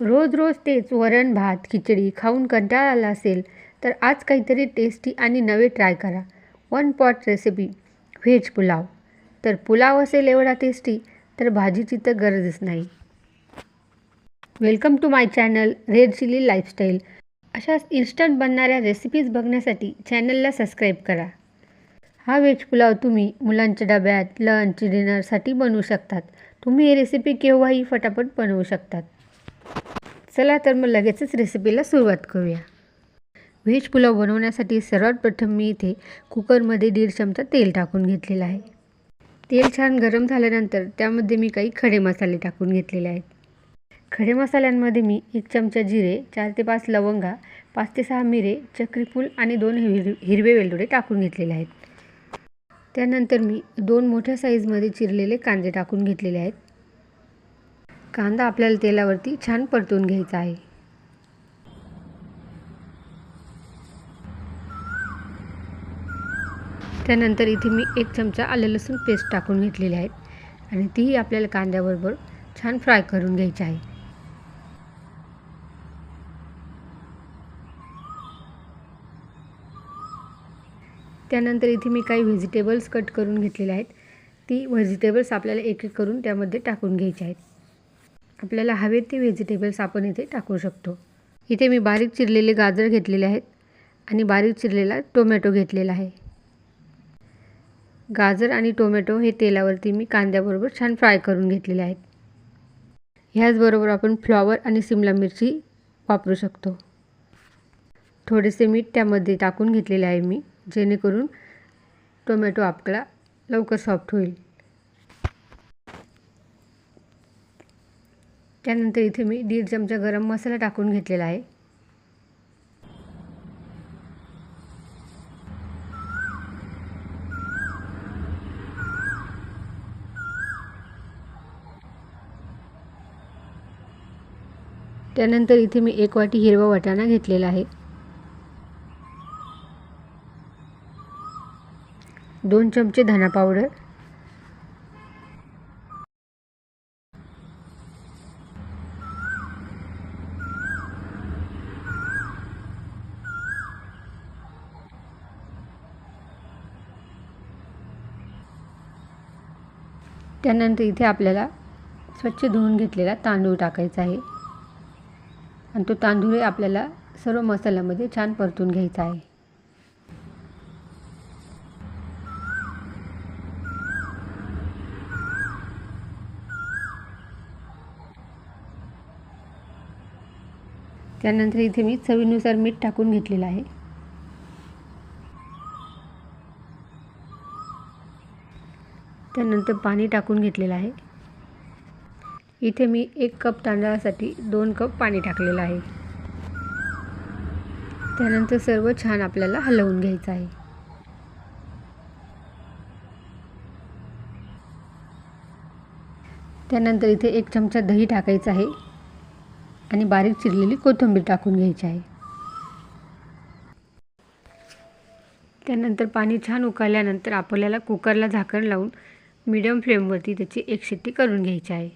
रोज रोज तेच वरण भात खिचडी खाऊन कंटाळा आला असेल तर आज काहीतरी टेस्टी आणि नवे ट्राय करा. One pot recipe veg pulao तर पुलाव असेल एवढा टेस्टी तर भाजीची तर गरजच नाही. Welcome to my channel red chilli lifestyle अशाच इन्स्टंट बनणाऱ्या रेसिपीज बघण्यासाठी चॅनलला सबस्क्राईब करा. हा व्हेज पुलाव तुम्ही मुलांच्या डब्यात लंच डिनरसाठी बनवू शकतात. तुम्ही ही रेसिपी केव्हाही फटाफट बनवू शकतात. चला तर मग लगेचच रेसिपीला सुरुवात करूया. व्हेज पुलाव बनवण्यासाठी सर्वात प्रथम मी इथे कुकरमध्ये दीड चमचा तेल टाकून घेतलेलं आहे. तेल छान गरम झाल्यानंतर त्यामध्ये मी काही खडे मसाले टाकून घेतलेले आहेत. खडे मसाल्यांमध्ये मी एक चमचा जिरे चार ते पाच लवंगा पाच ते सहा मिरे चक्रीफूल आणि दोन हिर हिरवे वेलदोडे टाकून घेतलेले आहेत. त्यानंतर मी दोन मोठ्या साईजमध्ये चिरलेले कांदे टाकून घेतलेले आहेत. कांदा आपल्याला तेलावरती छान परतून घ्यायचा आहे. त्यानंतर इथे मी एक चमचा आलं लसूण पेस्ट टाकून घेतलेली आहेत आणि तीही आपल्याला कांद्याबरोबर छान फ्राय करून घ्यायची आहे. त्यानंतर इथे मी काही व्हेजिटेबल्स कट करून घेतलेले आहेत. ती व्हेजिटेबल्स आपल्याला एक एक करून त्यामध्ये टाकून घ्यायची आहेत. आपल्याला हवे ते व्हेजिटेबल्स आपण इथे टाकू शकतो. इथे मी बारीक चिरलेले गाजर घेतलेले आहेत आणि बारीक चिरलेला टोमॅटो घेतलेला आहे. गाजर आणि टोमॅटो हे तेलावरती मी कांद्याबरोबर छान फ्राय करून घेतलेले आहेत. ह्याचबरोबर आपण फ्लॉवर आणि सिमला मिरची वापरू शकतो. थोडेसे मीठ त्यामध्ये टाकून घेतलेले आहे मी जेणेकरून टोमॅटो आपला लवकर सॉफ्ट होईल. त्यानंतर इथे मी दीड चमचा गरम मसाला टाकून घेतलेला आहे. त्यानंतर इथे मी एक वाटी हिरवा वाटाणा घेतलेला आहे. दोन चमचे धना पावडर. त्यानंतर इथे आपल्याला स्वच्छ धुवून घेतलेला तांदूळ टाकायचा आहे. आणि तो तांदूळ आपल्याला सर्व मसाल्यामध्ये छान परतून घ्यायचा आहे. त्यानंतर इथे मी चवीनुसार मीठ टाकून घेतलेलं आहे. त्यानंतर पाणी टाकून घेतलेलं आहे. इथे मी एक कप तांदळासाठी दोन कप पाणी टाकलेलं आहे. त्यानंतर सर्व छान आपल्याला हलवून घ्यायचं आहे. त्यानंतर इथे एक चमचा दही टाकायचं आहे आणि बारीक चिरलेली कोथिंबीर टाकून घ्यायची आहे. त्यानंतर पाणी छान उकळल्यानंतर आपल्याला कुकरला झाकण लावून मीडियम फ्लेमवरती त्याची एक शिट्टी करून घ्यायची आहे.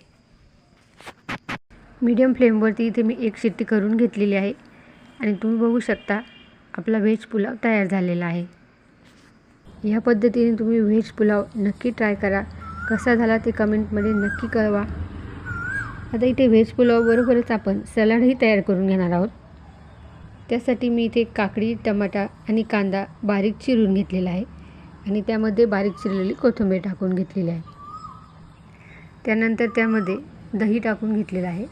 मीडियम फ्लेमवरती इथे मी एक शिट्टी करून घेतलेली आहे. आणि तुम्ही बघू शकता आपला व्हेज पुलाव तयार झालेला आहे. ह्या पद्धतीने तुम्ही व्हेज पुलाव नक्की ट्राय करा. कसा झाला ते कमेंटमध्ये नक्की कळवा. आता इथे व्हेज पुलावबरोबरच आपण सलाडही तयार करून घेणार आहोत. त्यासाठी मी इथे काकडी टमाटा आणि कांदा बारीक चिरून घेतलेला आहे. आणि त्यामध्ये बारीक चिरलेली कोथिंबीर टाकून घेतलेली आहे. त्यानंतर त्यामध्ये दही टाकून घेतलेलं आहे.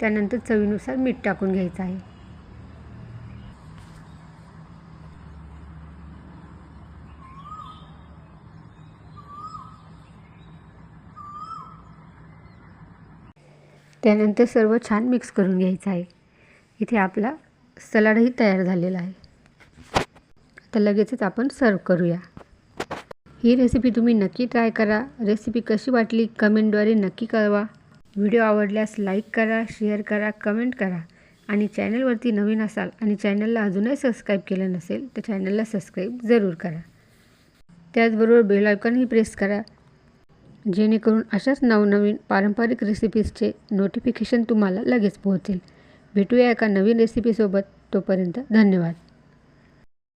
त्यानंतर चवीनुसार मीठ टाकून घ्यायचं आहे. त्यानंतर सर्व छान मिक्स करून घ्यायचं आहे. इथे आपला सलाडही तयार झालेला आहे. आता लगेचच आपण सर्व करूया. ही रेसिपी तुम्ही नक्की ट्राय करा. रेसिपी कशी वाटली कमेंटद्वारे नक्की कळवा. व्हिडिओ आवडल्यास लाईक करा शेअर करा कमेंट करा. आणि चॅनलवरती नवीन असाल आणि चॅनलला अजूनही सबस्क्राईब केलं नसेल तर चॅनलला सबस्क्राईब जरूर करा. त्याचबरोबर बेल आयकॉनही प्रेस करा. जेणेकरून अशाच नवनवीन पारंपरिक रेसिपीजचे नोटिफिकेशन तुम्हाला लगेच पोहोचेल. भेटूया एका नवीन रेसिपीसोबत तोपर्यंत धन्यवाद.